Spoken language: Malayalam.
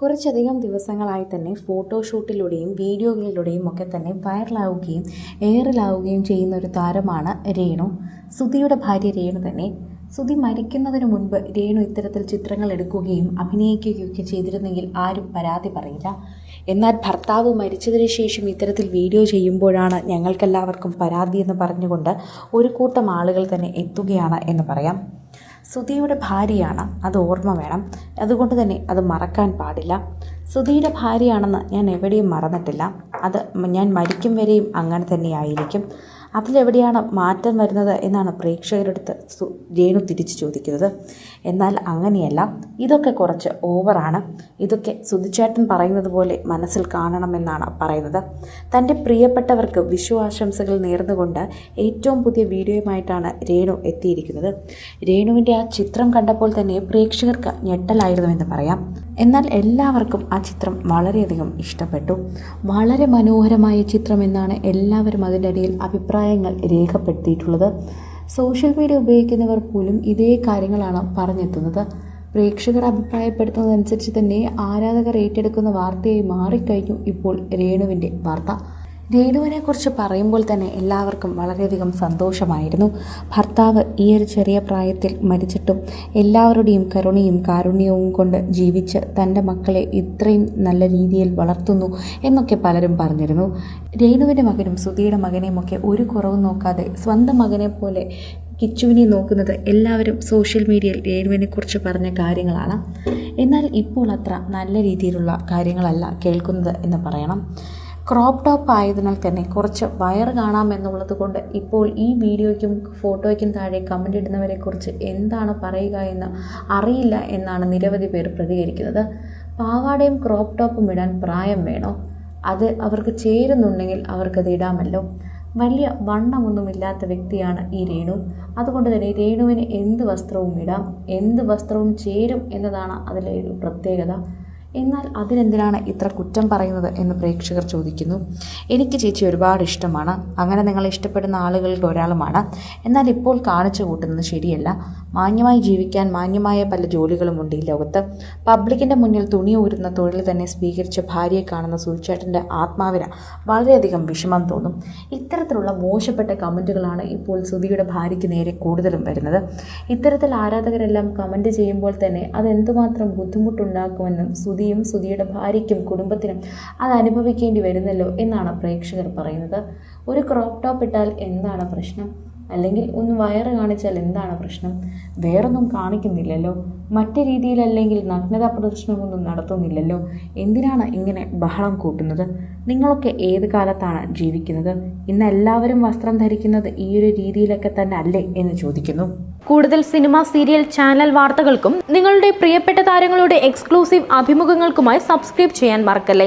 കുറച്ചധികം ദിവസങ്ങളായി തന്നെ ഫോട്ടോഷൂട്ടിലൂടെയും വീഡിയോകളിലൂടെയും ഒക്കെ തന്നെ വൈറലാവുകയും എയറിലാവുകയും ചെയ്യുന്ന ഒരു താരമാണ് രേണു. സുധിയുടെ ഭാര്യ രേണു തന്നെ. സുധി മരിക്കുന്നതിന് മുൻപ് രേണു ഇത്തരത്തിൽ ചിത്രങ്ങൾ എടുക്കുകയും അഭിനയിക്കുകയൊക്കെ ചെയ്തിരുന്നെങ്കിൽ ആരും പരാതി പറയില്ല. എന്നാൽ ഭർത്താവ് മരിച്ചതിന് ശേഷം ഇത്തരത്തിൽ വീഡിയോ ചെയ്യുമ്പോഴാണ് ഞങ്ങൾക്കെല്ലാവർക്കും പരാതി എന്ന് പറഞ്ഞുകൊണ്ട് ഒരു കൂട്ടം ആളുകൾ തന്നെ എത്തുകയാണ് എന്ന് പറയാം. സുധിയുടെ ഭാര്യയാണ്. അത് ഓർമ്മ വേണം. അതുകൊണ്ട് തന്നെ അത് മറക്കാൻ പാടില്ല. സുധിയുടെ ഭാര്യയാണെന്ന് ഞാൻ എവിടെയും മറന്നിട്ടില്ല. അത് ഞാൻ മരിക്കും വരെയും അങ്ങനെ തന്നെയായിരിക്കും. അതിലെവിടെയാണ് മാറ്റം വരുന്നത് എന്നാണ് പ്രേക്ഷകരടുത്ത് സു രേണു തിരിച്ചു ചോദിക്കുന്നത്. എന്നാൽ അങ്ങനെയല്ല. ഇതൊക്കെ കുറച്ച് ഓവറാണ്. ഇതൊക്കെ സുധിച്ചേട്ടൻ പറയുന്നത് പോലെ മനസ്സിൽ കാണണമെന്നാണ് പറയുന്നത്. തന്റെ പ്രിയപ്പെട്ടവർക്ക് വിഷു ആശംസകൾ നേർന്നുകൊണ്ട് ഏറ്റവും പുതിയ വീഡിയോയുമായിട്ടാണ് രേണു എത്തിയിരിക്കുന്നത്. രേണുവിന്റെ ആ ചിത്രം കണ്ടപ്പോൾ തന്നെ പ്രേക്ഷകർക്ക് ഞെട്ടലായിരുന്നു എന്ന് പറയാം. എന്നാൽ എല്ലാവർക്കും ആ ചിത്രം വളരെയധികം ഇഷ്ടപ്പെട്ടു. വളരെ മനോഹരമായ ചിത്രം എന്നാണ് എല്ലാവരും അതിന്റെ ഇടയിൽ അഭിപ്രായങ്ങൾ രേഖപ്പെടുത്തിയിട്ടുള്ളത്. സോഷ്യൽ മീഡിയ ഉപയോഗിക്കുന്നവർ പോലും ഇതേ കാര്യങ്ങളാണ് പറഞ്ഞെത്തുന്നത്. പ്രേക്ഷകർ അഭിപ്രായപ്പെടുത്തുന്നതനുസരിച്ച് തന്നെ ആരാധകർ ഏറ്റെടുക്കുന്ന വാർത്തയായി മാറിക്കഴിഞ്ഞു ഇപ്പോൾ രേണുവിന്റെ വാർത്ത. രേണുവിനെ കുറിച്ച് പറയുമ്പോൾ തന്നെ എല്ലാവർക്കും വളരെയധികം സന്തോഷമായിരുന്നു. ഭർത്താവ് ഈ ഒരു ചെറിയ പ്രായത്തിൽ മരിച്ചിട്ടും എല്ലാവരുടെയും കരുണയും കാരുണ്യവും കൊണ്ട് ജീവിച്ച് തന്റെ മക്കളെ ഇത്രയും നല്ല രീതിയിൽ വളർത്തുന്നു എന്നൊക്കെ പലരും പറഞ്ഞിരുന്നു. രേണുവിന്റെ മകനും സുധിയുടെ മകനെയും ഒക്കെ ഒരു കുറവും നോക്കാതെ സ്വന്തം മകനെ പോലെ കിച്ചുവിനെ നോക്കുന്നത് എല്ലാവരും സോഷ്യൽ മീഡിയയിൽ രേണുവിനെ കുറിച്ച് പറഞ്ഞ കാര്യങ്ങളാണ്. എന്നാൽ ഇപ്പോൾ അത്ര നല്ല രീതിയിലുള്ള കാര്യങ്ങളല്ല കേൾക്കുന്നത് എന്ന് പറയണം. ക്രോപ്പ് ടോപ്പ് ആയതിനാൽ തന്നെ കുറച്ച് വയറ് കാണാമെന്നുള്ളത് കൊണ്ട് ഇപ്പോൾ ഈ വീഡിയോയ്ക്കും ഫോട്ടോയ്ക്കും താഴെ കമന്റ് ഇടുന്നവരെക്കുറിച്ച് എന്താണ് പറയുക എന്ന് അറിയില്ല എന്നാണ് നിരവധി പേർ പ്രതികരിക്കുന്നത്. പാവാടയും ക്രോപ്പ് ടോപ്പും ഇടാൻ പ്രായം വേണോ? അത് അവർക്ക് ചേരുന്നുണ്ടെങ്കിൽ അവർക്കത് ഇടാമല്ലോ. വലിയ വണ്ണമൊന്നുമില്ലാത്ത വ്യക്തിയാണ് ഈ രേണു. അതുകൊണ്ട് തന്നെ രേണുവിന് എന്ത് വസ്ത്രവും ഇടാം എന്ത് വസ്ത്രവും ചേരും എന്നതാണ് അതിലെ ഒരു പ്രത്യേകത. എന്നാൽ അതിനെന്തിനാണ് ഇത്ര കുറ്റം പറയുന്നത് എന്ന് പ്രേക്ഷകർ ചോദിക്കുന്നു. എനിക്ക് ചേച്ചി ഒരുപാട് ഇഷ്ടമാണ്. അങ്ങനെ നിങ്ങളെ ഇഷ്ടപ്പെടുന്ന ആളുകളിൽ ഒരാളുമാണ്. എന്നാൽ ഇപ്പോൾ കാണിച്ചു കൂട്ടുന്നത് ശരിയല്ല. മാന്യമായി ജീവിക്കാൻ മാന്യമായ പല ജോലികളുമുണ്ട് ഈ ലോകത്ത്. പബ്ലിക്കിന്റെ മുന്നിൽ തുണി ഊരുന്ന തൊഴിൽ തന്നെ സ്വീകരിച്ച ഭാര്യയെ കാണുന്ന സുൽച്ചേട്ടന്റെ ആത്മാവിന് വളരെയധികം വിഷമം തോന്നും. ഇത്തരത്തിലുള്ള മോശപ്പെട്ട കമന്റുകളാണ് ഇപ്പോൾ സുധിയുടെ ഭാര്യയ്ക്ക് നേരെ കൂടുതലും വരുന്നത്. ഇത്തരത്തിൽ ആരാധകരെല്ലാം കമന്റ് ചെയ്യുമ്പോൾ തന്നെ അതെന്തുമാത്രം ബുദ്ധിമുട്ടുണ്ടാക്കുമെന്നും സുധിയും സുധിയുടെ ഭാര്യയ്ക്കും കുടുംബത്തിനും അത് അനുഭവിക്കേണ്ടി വരുന്നല്ലോ എന്നാണ് പ്രേക്ഷകർ പറയുന്നത്. ഒരു ക്രോപ്പ് ടോപ്പ് ഇട്ടാൽ എന്താണ് പ്രശ്നം? അല്ലെങ്കിൽ ഒന്ന് വയറ് കാണിച്ചാൽ എന്താണ് പ്രശ്നം? വേറൊന്നും കാണിക്കുന്നില്ലല്ലോ. മറ്റു രീതിയിലല്ലെങ്കിൽ നഗ്നതാ പ്രദർശനമൊന്നും നടത്തുന്നില്ലല്ലോ. എന്തിനാണ് ഇങ്ങനെ ബഹളം കൂട്ടുന്നത്? നിങ്ങളൊക്കെ ഏത് കാലത്താണ് ജീവിക്കുന്നത്? ഇന്ന് എല്ലാവരും വസ്ത്രം ധരിക്കുന്നത് ഈ ഒരു രീതിയിലൊക്കെ തന്നെ അല്ലേ എന്ന് ചോദിക്കുന്നു. കൂടുതൽ സിനിമ സീരിയൽ ചാനൽ വാർത്തകൾക്കും നിങ്ങളുടെ പ്രിയപ്പെട്ട താരങ്ങളുടെ എക്സ്ക്ലൂസീവ് അഭിമുഖങ്ങൾക്കുമായി സബ്സ്ക്രൈബ് ചെയ്യാൻ മറക്കല്ലേ?